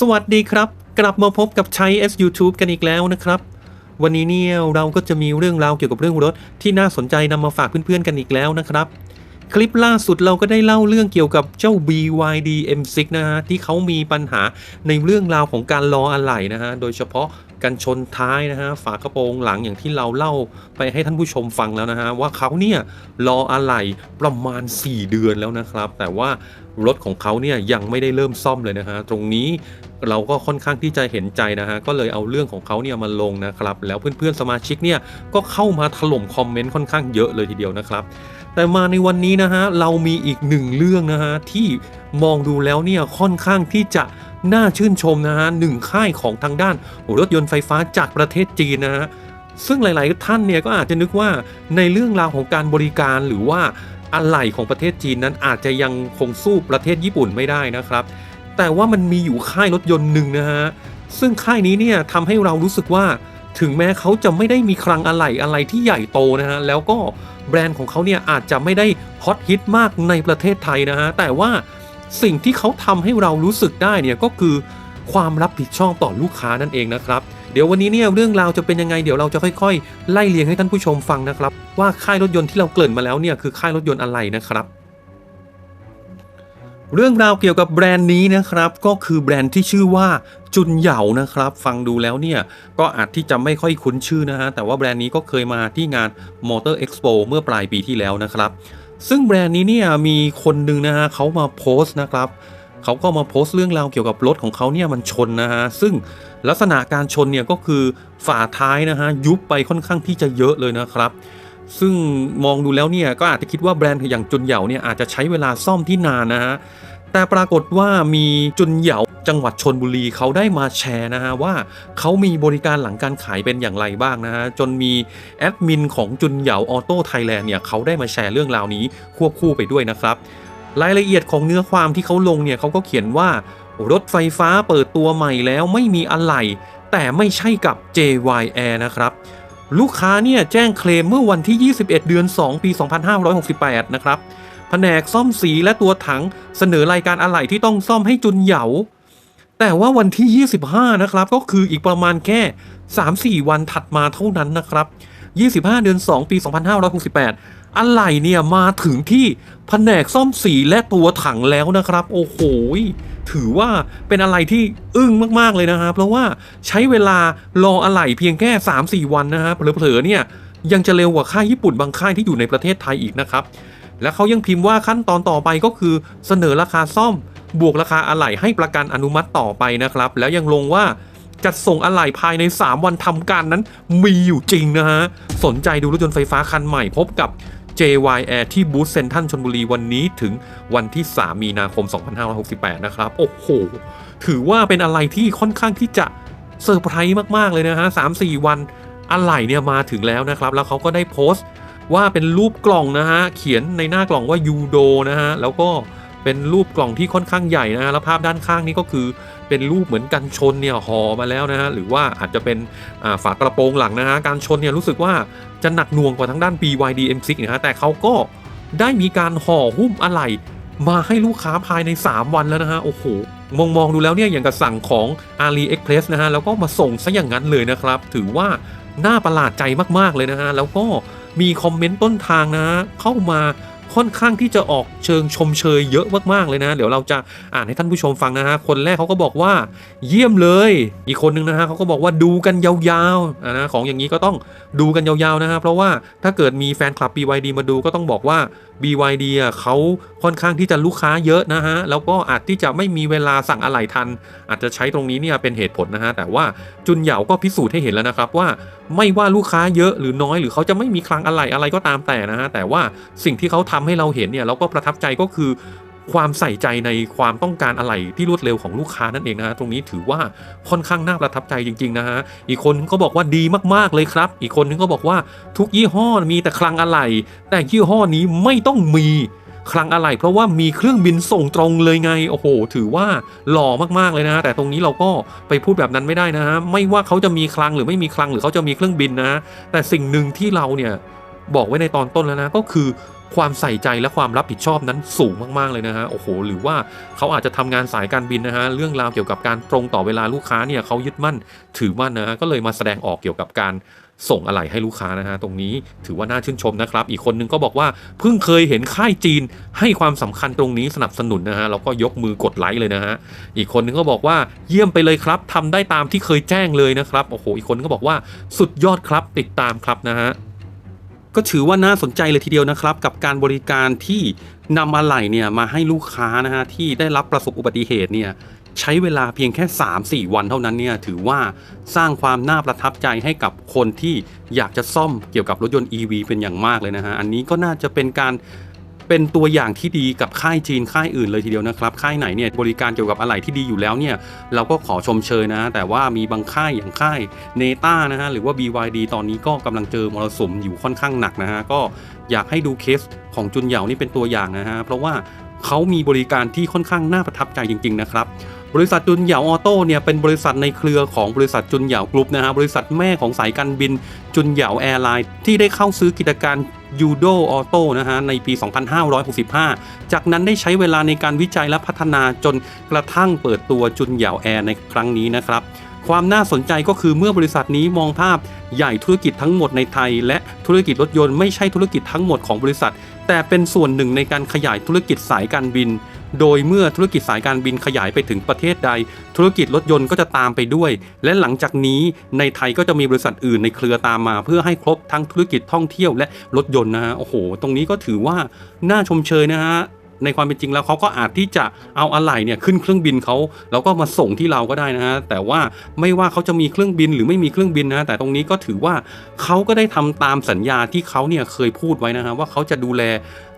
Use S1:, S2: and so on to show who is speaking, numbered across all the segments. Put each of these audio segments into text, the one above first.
S1: สวัสดีครับ กลับมาพบกับชัย S YouTube กันอีกแล้วนะครับ วันนี้เนี่ยเราก็จะมีเรื่องราวเกี่ยวกับเรื่องรถที่น่าสนใจนำมาฝากเพื่อนๆกันอีกแล้วนะครับ คลิปล่าสุดเราก็ได้เล่าเรื่องเกี่ยวกับเจ้า BYD M6 นะฮะที่เขามีปัญหาในเรื่องราวของการล้ออะไหล่นะฮะโดยเฉพาะ กันชนท้ายนะฮะฝากระโปรงหลังอย่างที่เราเล่าไปให้ท่านผู้ชมฟังแล้วนะฮะว่าเขาเนี่ยล้ออะไหล่ประมาณ 4 เดือนแล้วนะครับ แต่ว่ารถของเขาเนี่ยยังไม่ได้เริ่มซ่อมเลยนะฮะตรงนี้เราก็ค่อนข้างที่จะเห็นใจนะฮะก็เลยเอาเรื่องของเขาเนี่ยมาลงนะครับ แล้วเพื่อนๆสมาชิกเนี่ยก็เข้ามาถล่มคอมเมนต์ค่อนข้างเยอะเลยทีเดียวนะครับ แต่มาในวันนี้นะฮะเรามีอีกหนึ่งเรื่องนะฮะที่มองดูแล้วเนี่ยค่อนข้างที่จะ น่าชื่นชมนะฮะหนึ่งค่ายของทางด้านรถยนต์ไฟฟ้าจากประเทศจีนนะฮะซึ่งหลาย ๆ ท่านเนี่ยก็อาจจะนึกว่าในเรื่องราวของการบริการหรือว่าอะไหล่ของประเทศจีนนั้นอาจจะยังคงสู้ประเทศญี่ปุ่นไม่ได้นะครับ แต่ว่ามันมีอยู่ค่ายรถยนต์หนึ่งนะฮะซึ่งค่ายนี้เนี่ยทำให้เรารู้สึกว่าถึงแม้เขาจะไม่ได้มีคลังอะไหล่อะไรที่ใหญ่โตนะฮะแล้วก็แบรนด์ของเขาเนี่ยอาจจะไม่ได้ฮอตฮิตมากในประเทศไทยนะฮะแต่ว่า สิ่งที่เขาทำให้เรารู้สึกได้เนี่ยก็คือความรับผิดชอบต่อลูกค้านั่นเองนะครับเดี๋ยววันนี้เนี่ยเรื่องราวจะเป็นยังไงเดี๋ยวเราจะค่อยๆ ไล่เรียงให้ท่านผู้ชมฟังนะครับ ว่าค่ายรถยนต์ที่เราเกริ่นมาแล้วเนี่ยคือค่ายรถยนต์อะไรนะครับ เรื่องราวเกี่ยวกับแบรนด์นี้นะครับก็คือแบรนด์ที่ชื่อว่าจุนเหยานะครับ ฟังดูแล้วเนี่ยก็อาจที่จะไม่ค่อยคุ้นชื่อนะฮะแต่ว่าแบรนด์นี้ก็เคยมาที่งาน Motor Expo เมื่อปลายปีที่แล้วนะครับ ซึ่งแบรนด์นี้เนี่ยมีคนหนึ่งนะฮะเขามาโพสต์นะครับเขาก็มาโพสต์เรื่องราวเกี่ยวกับรถของเขาเนี่ยมันชนนะฮะซึ่งลักษณะการชนเนี่ยก็คือฝ่าท้ายนะฮะยุบไปค่อนข้างที่จะเยอะเลยนะครับ ซึ่งมองดูแล้วเนี่ยก็อาจจะคิดว่าแบรนด์อย่างจุนเหยาเนี่ยอาจจะใช้เวลาซ่อมที่นานนะฮะ แต่ปรากฏว่ามีจุนเหยาจังหวัดชนบุรีเขาได้มาแชร์นะฮะว่าเขามีบริการหลังการขายเป็นอย่างไรบ้างนะฮะจนมีแอดมินของจุนเหยาออโต้ไทยแลนด์เนี่ยเขาได้มาแชร์เรื่องราวนี้ควบคู่ไปด้วยนะครับ รายละเอียดของเนื้อความที่เขาลงเนี่ยเขาก็เขียนว่ารถไฟฟ้าเปิดตัวใหม่แล้วไม่มีอะไหล่แต่ไม่ใช่กับ JYR นะครับลูกค้าเนี่ยแจ้งเคลมเมื่อวันที่ 21 เดือน 2 ปี 2568 นะครับ แผนกซ่อมสีและตัวถังเสนอรายการอะไหล่ที่ต้องซ่อมให้จุนเหยา แต่ว่าวันที่ 25 นะครับ ก็คืออีกประมาณแค่ 3-4 วันถัดมาเท่านั้นนะครับ 25 เดือน 2 ปี 2568 อะไหล่เนี่ยมาถึงที่แผนกซ่อมสีและตัวถังแล้วนะครับ โอ้โหถือว่าเป็นอะไรที่อึ้งมากๆเลยนะฮะเพราะว่าใช้เวลารออะไหล่เพียงแค่ 3-4 วันนะฮะเผลอๆเนี่ยยังจะเร็วกว่าค่ายญี่ปุ่นบางค่ายที่อยู่ในประเทศไทยอีกนะครับ และเขายังพิมพ์ว่าขั้นตอนต่อไปก็คือเสนอราคาซ่อม บวกราคาอะไหล่ให้ประกันอนุมัติต่อไปนะครับ แล้วยังลงว่าจัดส่งอะไหล่ภายใน 3 วันทำการนั้นมีอยู่จริงนะฮะ สนใจดูรถยนต์ไฟฟ้าคันใหม่พบกับ JYR ที่บูธเซนทันชนบุรีวันนี้ถึงวันที่ 3 มีนาคม 2568 นะครับ โอ้โห ถือว่าเป็นอะไรที่ค่อนข้างที่จะเซอร์ไพรส์มาก ๆ เลยนะฮะ 3-4 วันอะไหล่เนี่ยมาถึงแล้วนะครับ แล้วเขาก็ได้โพสต์ ว่าเป็นรูปกล่องนะฮะเขียนในหน้ากล่องว่ายูโดนะฮะแล้วก็เป็นรูปกล่องที่ค่อนข้างใหญ่นะฮะแล้วภาพด้านข้างนี้ก็คือเป็นรูปเหมือนกันชนเนี่ยห่อมาแล้วนะฮะหรือว่าอาจจะเป็นฝากระโปรงหลังนะฮะการชนเนี่ยรู้สึกว่าจะหนักหน่วงกว่าทางด้าน BYD M6 นะฮะแต่เขาก็ได้มีการห่อหุ้มอะไหล่มาให้ลูกค้าภายใน 3 วันแล้วนะฮะโอ้โหมองมองดูแล้วเนี่ยอย่างกับสั่งของ AliExpress นะฮะแล้วก็มาส่งซะอย่างนั้นเลยนะครับ ถือว่าน่าประหลาดใจมากๆเลยนะฮะแล้วก็ มีคอมเมนต์ต้นทางนะ เข้ามาค่อนข้างที่จะออกเชิงชมเชยเยอะมากๆเลยนะ เดี๋ยวเราจะอ่านให้ท่านผู้ชมฟังนะฮะ คนแรกเขาก็บอกว่าเยี่ยมเลย อีกคนนึงนะฮะเขาก็บอกว่าดูกันยาวๆนะของอย่างนี้ก็ต้องดูกันยาวๆนะฮะเพราะว่าถ้าเกิดมีแฟนคลับ BYD มาดูก็ต้องบอกว่า BYD อะเขาค่อนข้างที่จะลูกค้าเยอะนะฮะ แล้วก็อาจที่จะไม่มีเวลาสั่งอะไหล่ทัน อาจจะใช้ตรงนี้เนี่ยเป็นเหตุผลนะฮะ แต่ว่าจุนเหยาก็พิสูจน์ให้เห็นแล้วนะครับว่า ไม่ว่าลูกค้าเยอะหรือน้อยหรือเขาจะไม่มีคลังอะไหล่อะไรก็ตามแต่นะฮะแต่ว่าสิ่งที่เขาทำให้เราเห็นเนี่ยเราก็ประทับใจก็คือความใส่ใจในความต้องการอะไหล่ที่รวดเร็วของลูกค้านั่นเองนะฮะตรงนี้ถือว่าค่อนข้างน่าประทับใจจริง ๆ นะฮะอีกคนก็บอกว่าดีมากๆเลยครับ อีกคนนึงก็บอกว่าทุกยี่ห้อมีแต่คลังอะไหล่แต่ยี่ห้อนี้ไม่ต้องมี คลังอะไหล่เพราะว่ามีเครื่องบินส่งตรงเลยไง โอ้โห ถือว่าหล่อมากๆเลยนะ แต่ตรงนี้เราก็ไปพูดแบบนั้นไม่ได้นะฮะ ไม่ว่าเขาจะมีคลังหรือไม่มีคลังหรือเขาจะมีเครื่องบินนะ แต่สิ่งหนึ่งที่เราเนี่ยบอกไว้ในตอนต้นแล้วนะก็คือความใส่ใจและความรับผิดชอบนั้นสูงมากๆเลยนะฮะโอ้โห หรือว่าเขาอาจจะทำงานสายการบินนะฮะเรื่องราวเกี่ยวกับการตรงต่อเวลาลูกค้าเนี่ยเขายึดมั่นถือมั่นนะฮะก็เลยมาแสดงออกเกี่ยวกับการ ส่งอะไหล่ให้ลูกค้านะฮะตรงนี้ถือว่าน่าชื่นชมนะครับ อีกคนนึงก็บอกว่าเพิ่งเคยเห็นค่ายจีนให้ความสำคัญตรงนี้สนับสนุนนะฮะแล้วก็ยกมือกดไลค์เลยนะฮะอีกคนนึงก็บอกว่าเยี่ยมไปเลยครับทำได้ตามที่เคยแจ้งเลยนะครับโอ้โหอีกคนก็บอกว่าสุดยอดครับติดตามครับนะฮะก็ถือว่าน่าสนใจเลยทีเดียวนะครับ กับการบริการที่นำอะไหล่เนี่ยมาให้ลูกค้านะฮะที่ได้รับประสบอุบัติเหตุเนี่ย ใช้เวลาเพียงแค่ 3-4 วันเท่านั้นเนี่ยถือว่าสร้างความน่าประทับใจให้กับคนที่อยากจะซ่อมเกี่ยวกับรถยนต์ EV เป็นอย่างมากเลยนะฮะ อันนี้ก็น่าจะเป็นการเป็นตัวอย่างที่ดีกับค่ายจีนค่ายอื่นเลยทีเดียวนะครับ ค่ายไหนเนี่ยบริการเกี่ยวกับอะไหล่ที่ดีอยู่แล้วเนี่ยเราก็ขอชมเชยนะ แต่ว่ามีบางค่ายอย่างค่ายเนต้านะฮะหรือว่า BYD ตอนนี้ก็กำลังเจอมรสุมอยู่ค่อนข้างหนักนะฮะก็อยากให้ดูเคสของจุนเหยานี่เป็นตัวอย่างนะฮะเพราะว่าเขามีบริการที่ค่อนข้างน่าประทับใจจริง ๆ นะครับ บริษัทจุนเหยาออโต้เนี่ยเป็นบริษัทในเครือของบริษัทจุนเหยากรุ๊ปนะฮะบริษัทแม่ของสายการบินจุนเหยาแอร์ไลน์ที่ได้เข้าซื้อกิจการยูโดออโต้นะฮะในปี 2565 จากนั้นได้ใช้เวลาในการวิจัยและพัฒนาจนกระทั่งเปิดตัวจุนเหยาแอร์ในครั้งนี้นะครับความน่าสนใจก็คือเมื่อบริษัทนี้มองภาพใหญ่ธุรกิจทั้งหมดในไทย และธุรกิจรถยนต์ไม่ใช่ธุรกิจทั้งหมดของบริษัท แต่เป็นส่วนหนึ่งในการขยายธุรกิจสายการบิน โดยเมื่อธุรกิจสายการบินขยายไปถึงประเทศใด ธุรกิจรถยนต์ก็จะตามไปด้วย และหลังจากนี้ในไทยก็จะมีบริษัทอื่นในเครือตามมา เพื่อให้ครบทั้งธุรกิจท่องเที่ยวและรถยนต์นะฮะโอ้โห ตรงนี้ก็ถือว่าน่าชมเชยนะฮะ ในความเป็นจริงแล้วเขาก็อาจที่จะเอาอะไหล่เนี่ยขึ้นเครื่องบินเขาแล้วก็มาส่งที่เราก็ได้นะฮะแต่ว่าไม่ว่าเขาจะมีเครื่องบินหรือไม่มีเครื่องบินนะฮะแต่ตรงนี้ก็ถือว่าเขาก็ได้ทำตามสัญญาที่เขาเนี่ยเคยพูดไว้นะฮะว่าเขาจะดูแล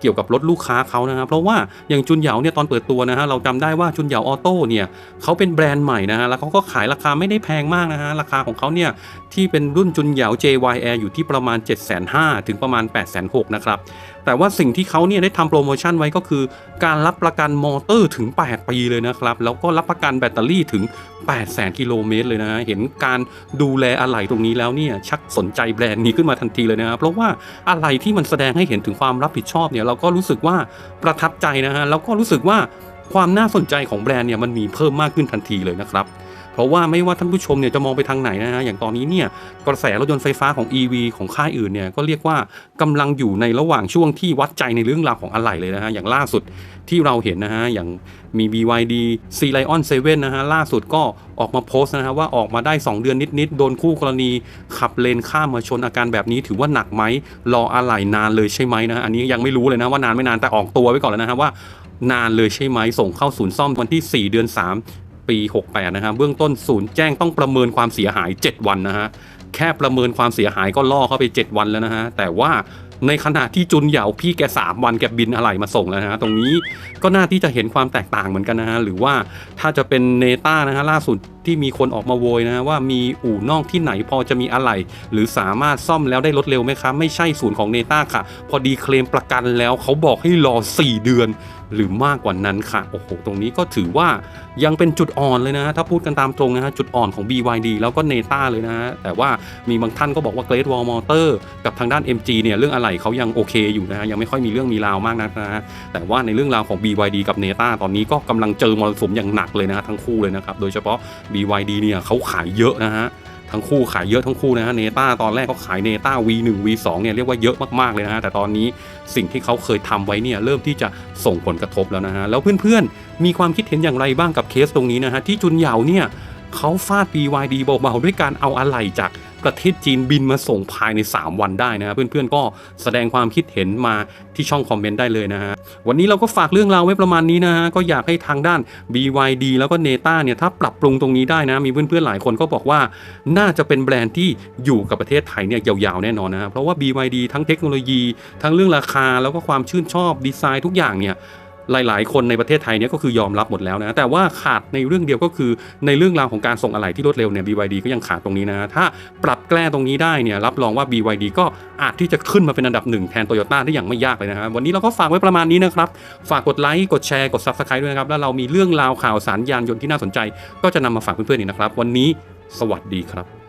S1: เกี่ยวกับรถลูกค้าเขานะฮะเพราะว่าอย่างจุนเหยาเนี่ยตอนเปิดตัวนะฮะเราจำได้ว่าจุนเหยาออโต้เนี่ยเขาเป็นแบรนด์ใหม่นะฮะแล้วเขาก็ขายราคาไม่ได้แพงมากนะฮะราคาของเขาเนี่ยที่เป็นรุ่นจุนเหยา JYR อยู่ที่ประมาณ 7 5 0 0 0ถึงประมาณ 8 6 0 0นะครับแต่ว่าสิ่งที่เขาเนี่ยได้ทำโปรโมชั่นไว้ก็คือ การรับประกันมอเตอร์ถึง 8 ปีเลยนะครับ แล้วก็รับประกันแบตเตอรี่ถึง 8 0 0 0 0กิโลเมตรเลยนะฮะเห็นการดูแลอะไหล่ตรงนี้แล้วเนี่ยชักสนใจแบรนด์นี้ขึ้นมาทันทีเลยนะครับเพราะว่าอะไรที่มันแสดงให้เห็นถึงความรับผิดชอบเนี่ยเราก็รู้สึกว่าประทับใจนะฮะแล้วก็รู้สึกว่าความน่าสนใจของแบรนด์เนี่ยมันมีเพิ่มมากขึ้นทันทีเลยนะครับ เพราะว่าไม่ว่าท่านผู้ชมเนี่ยจะมองไปทางไหนนะฮะอย่างตอนนี้เนี่ยกระแสรถยนต์ไฟฟ้าของ EV ของค่ายอื่นเนี่ยก็เรียกว่ากำลังอยู่ในระหว่างช่วงที่วัดใจในเรื่องราวของอะไหล่เลยนะฮะอย่างล่าสุดที่เราเห็นนะฮะอย่างมี BYD C Lion 7นะฮะล่าสุดก็ออกมาโพสต์นะฮะว่าออกมาได้ 2 เดือนนิดๆโดนคู่กรณีขับเลนข้ามมาชนอาการแบบนี้ถือว่าหนักไหมรออะไหล่นานเลยใช่ไหมนะฮะอันนี้ยังไม่รู้เลยนะว่านานไม่นานแต่ออกตัวไว้ก่อนแล้วนะฮะว่านานเลยใช่ไหมส่งเข้าศูนย์ซ่อมวันที่ 4 เดือน 3 ปี 68 นะฮะเบื้องต้นศูนย์แจ้งต้องประเมินความเสียหาย 7 วันนะฮะแค่ประเมินความเสียหายก็ล่อเข้าไป 7 วันแล้วนะฮะแต่ว่าในขณะที่จุนเหยาพี่แก3วันแกบินอะไรมาส่งแล้วนะฮะตรงนี้ก็น่าที่จะเห็นความแตกต่างเหมือนกันนะฮะหรือว่าถ้าจะเป็นเนต้านะฮะล่าสุดที่มีคนออกมาโวยนะว่ามีอู่นอกที่ไหนพอจะมีอะไหล่หรือสามารถซ่อมแล้วได้รถเร็วไหมครับไม่ใช่ศูนย์ของเนต้าค่ะ พอดีเคลมประกันแล้วเขาบอกให้รอ 4 เดือน หรือมากกว่านั้นค่ะโอ้โหตรงนี้ก็ถือว่ายังเป็นจุดอ่อนเลยนะถ้าพูดกันตามตรงนะฮะจุดอ่อนของ BYD แล้วก็เนต้าเลยนะฮะแต่ว่ามีบางท่านก็บอกว่า Great Wall Motor กับทางด้าน MG เนี่ยเรื่องอะไหล่เขายังโอเคอยู่นะฮะยังไม่ค่อยมีเรื่องมีราวมากนักนะฮะแต่ว่าในเรื่องราวของ BYD กับเนต้าตอนนี้ก็กำลังเจอมรสุมอย่างหนักเลยนะฮะทั้งคู่เลยนะครับโดยเฉพาะ BYD เนี่ยเขาขายเยอะนะฮะทั้งคู่ขายเยอะทั้งคู่นะฮะเนต้าตอนแรกเขาขายเนต้า V1 V2 เนี่ยเรียกว่าเยอะมากๆเลยนะฮะแต่ตอนนี้สิ่งที่เขาเคยทำไว้เนี่ยเริ่มที่จะส่งผลกระทบแล้วนะฮะแล้วเพื่อนๆ มีความคิดเห็นอย่างไรบ้างกับเคสตรงนี้นะฮะที่จุนเหยาเนี่ยเขาฟาด BYD เบาๆด้วยการเอาอะไหล่จาก ประเทศจีนบินมาส่งภายใน 3 วันได้นะฮะเพื่อนๆก็แสดงความคิดเห็นมาที่ช่องคอมเมนต์ได้เลยนะฮะวันนี้เราก็ฝากเรื่องราวไว้ประมาณนี้นะฮะก็อยากให้ทางด้าน BYD แล้วก็เนต้าเนี่ยถ้าปรับปรุงตรงนี้ได้นะ มีเพื่อนๆหลายคนก็บอกว่าน่าจะเป็นแบรนด์ที่อยู่กับประเทศไทยเนี่ยยาวๆแน่นอนนะฮะเพราะว่า BYD ทั้งเทคโนโลยี ทั้งเรื่องราคาแล้วก็ความชื่นชอบดีไซน์ทุกอย่างเนี่ย หลาย ๆ คนในประเทศไทยเนี่ยก็คือยอมรับหมดแล้วนะ แต่ว่าขาดในเรื่องเดียวก็คือในเรื่องราวของการส่งอะไหล่ที่รวดเร็วเนี่ย BYD ก็ยังขาดตรงนี้นะ ถ้าปรับแก้ตรงนี้ได้เนี่ยรับรองว่า BYD ก็อาจที่จะขึ้นมาเป็นอันดับหนึ่งแทน Toyota ได้อย่างไม่ยากเลยนะครับวันนี้เราก็ฝากไว้ประมาณนี้นะครับฝากกดไลค์กดแชร์กด Subscribe ด้วยนะครับแล้วเรามีเรื่องราวข่าวสารยานยนต์ที่น่าสนใจ ก็จะนำมาฝากเพื่อนๆอีกนะครับ วันนี้สวัสดีครับ